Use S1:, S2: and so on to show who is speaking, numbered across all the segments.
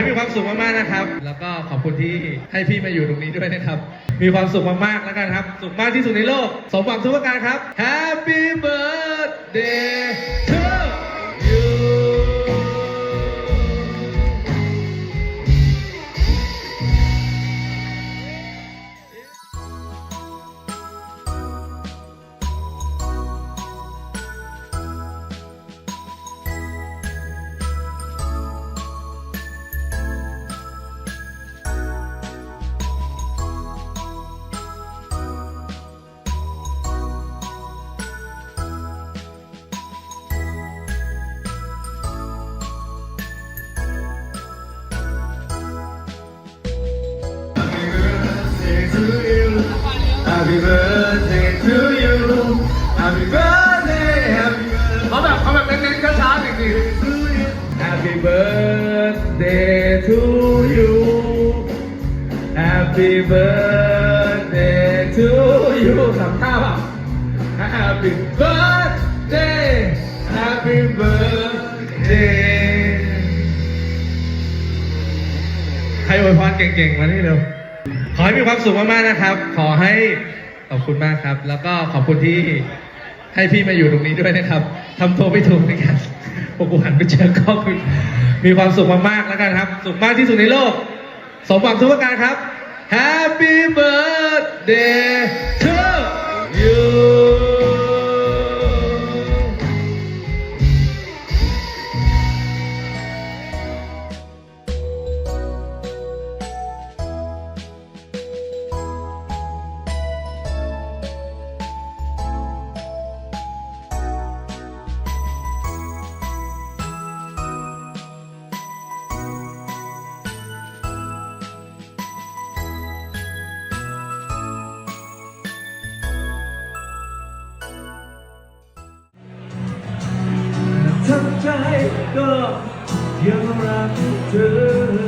S1: ให้มีความสุขมากๆนะครับ แล้วก็ขอบคุณที่ให้พี่มาอยู่ตรงนี้ด้วยนะครับ มีความสุขมากๆแล้วกันครับ สุขมากที่สุดในโลก สมหวังทุกประการครับ Happy birthday เขาแบบเขาแบบเน้นๆช้าๆจริงๆ Happy birthday to you Happy birthday to you สามท่าเปล่า Happy birthday Happy birthday ใครอวยพรเก่งๆ มานี่เร็ว ข อให้มีความสุขมากๆนะครับ ขอให้ขอบคุณมากครับ แล้วก็ขอบคุณที่ให้พี่มาอยู่ตรงนี้ด้วยนะครับทำตัวไม่ถูกนการพวกกูหันไปเจอกล้อมีความสุขมากๆแล้วกันครับ สุขมากที่สุดในโลก สมหวังทุกประการครับ Happy birthday ทำใจก็ยังรักเธอ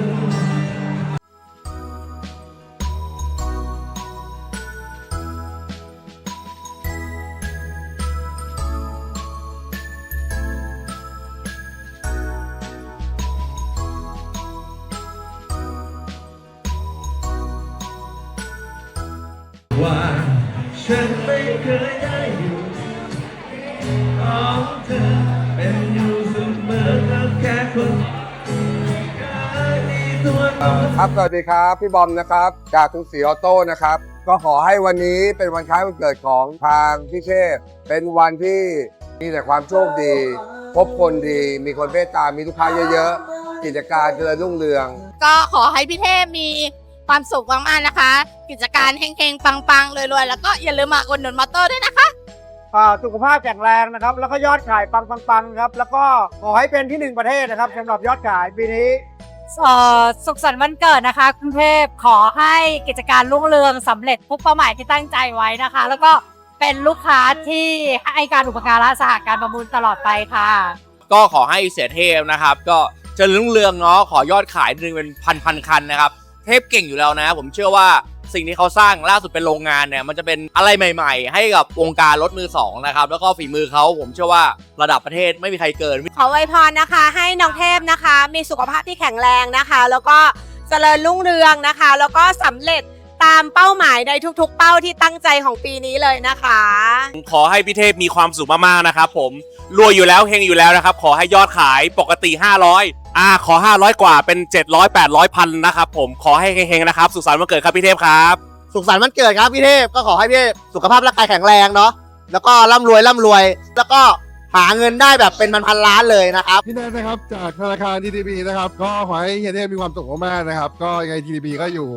S1: ว่าฉันไม่เคยได้อยู่
S2: ครับสวัสดีครับพี่บอมนะครับ จากกรุงศรีออโต้นะครับ ก็ขอให้วันนี้เป็นวันคล้ายวันเกิดของทางพี่เชษฐ์เป็นวันที่มีแต่ความโชคดี พบคนดี มีคนเมตตามีลูกค้าเยอะๆ กิจการเจริญรุ่งเรือง
S3: ก็ขอให้พี่เทพมีความสุขมากๆนะคะ กิจการเฮงๆ ปังๆรวยๆแล้วก็อย่าลืมมาอุดหนุนมอเตอร์ด้วยนะคะ
S4: อ่าสุขภาพแข็งแรงนะครับ แล้วก็ยอดขายปังๆๆครับ แล้วก็ขอให้เป็นที่หนึ่งประเทศนะครับสำหรับยอดขายปีนี้
S5: เอ่อสุขสันต์วันเกิดนะคะกรุงเทพขอให้กิจการรุ่งเรืองสำเร็จทุกเป้าหมายที่ตั้งใจไว้นะคะ แล้วก็เป็นลูกค้าที่ให้การอุปการะสหการประมูลตลอดไปค่ะ
S6: ก็ขอให้เสียเทพนะครับ ก็เจริญรุ่งเรืองเนาะขอยอดขายหนึ่งเป็นพันพันคันนะครับ เทพเก่งอยู่แล้วนะ ผมเชื่อว่า สิ่งที่เขาสร้างล่าสุดเป็นโรงงานเนี่ยมันจะเป็นอะไรใหม่ ๆ ให้กับวงการรถมือสองนะครับแล้วก็ฝีมือเขาผมเชื่อว่าระดับประเทศไม่มีใครเกิน
S7: ขอไวยพรนะคะ ให้น้องเทพนะคะ มีสุขภาพที่แข็งแรงนะคะ แล้วก็เจริญรุ่งเรืองนะคะ แล้วก็สำเร็จ ตามเป้าหมายในทุกๆ เป้าที่ตั้งใจของปีนี้เลยนะคะ
S8: ขอให้พี่เทพมีความสุขมากๆนะครับผมรวยอยู่แล้วเฮงอยู่แล้วนะครับ ขอให้ยอดขายปกติ 500อ่าขอ 500 กว่าเป็น 700 800พันนะครับผมขอให้เฮงๆนะครับสุขสันต์วันเกิดครับพี่เทพครับ
S9: สุขสันต์วันเกิดครับพี่เทพก็ขอให้พี่เทพสุขภาพร่างกายแข็งแรงเนาะแล้วก็ร่ำรวยร่ำรวย แล้วก็ หาเงินได้แบบเป็นพันๆล้านเลยนะครับ
S10: พี่แนทนะครับจากธนาคาร TTB นะครับ ก็ขอให้เฮียเทพมีความสุขมากๆนะครับ ก็ยังไง TTB ก็อยู่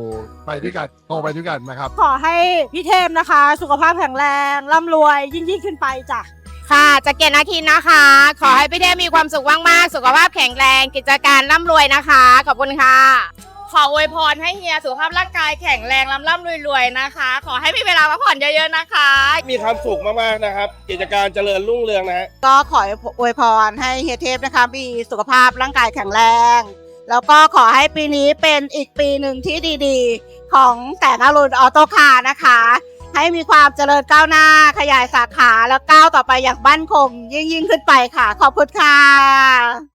S10: ไปด้วยกันโตไปด้วยกันนะครับ
S5: ขอให้พี่เทพนะคะ สุขภาพแข็งแรงร่ำรวยยิ่งยิ่งขึ้นไปจ้ะ
S3: ค่ะจากเกียรตินาคินนะคะ ขอให้พี่เทพมีความสุขมากๆ สุขภาพแข็งแรง กิจการร่ำรวยนะคะ ขอบคุณค่ะ ขออวยพรให้เฮียสุขภาพร่างกายแข็งแรงร่ำร่ำรวยๆนะคะ ขอให้มีเวลาพักผ่อนเยอะๆนะคะ
S8: มีความสุขมากๆนะครับ กิจการเจริญรุ่งเรืองนะฮะ
S7: ก็ขออวยพรให้เฮียเทพนะคะมีสุขภาพร่างกายแข็งแรง แล้วก็ขอให้ปีนี้เป็นอีกปีหนึ่งที่ดีๆ ของแต่งอรุณออโต้คาร์นะคะ ให้มีความเจริญก้าวหน้าขยายสาขาแล้วก้าวต่อไปอย่างมั่นคงยิ่งยิ่งๆขึ้นไปค่ะ ขอบคุณค่ะ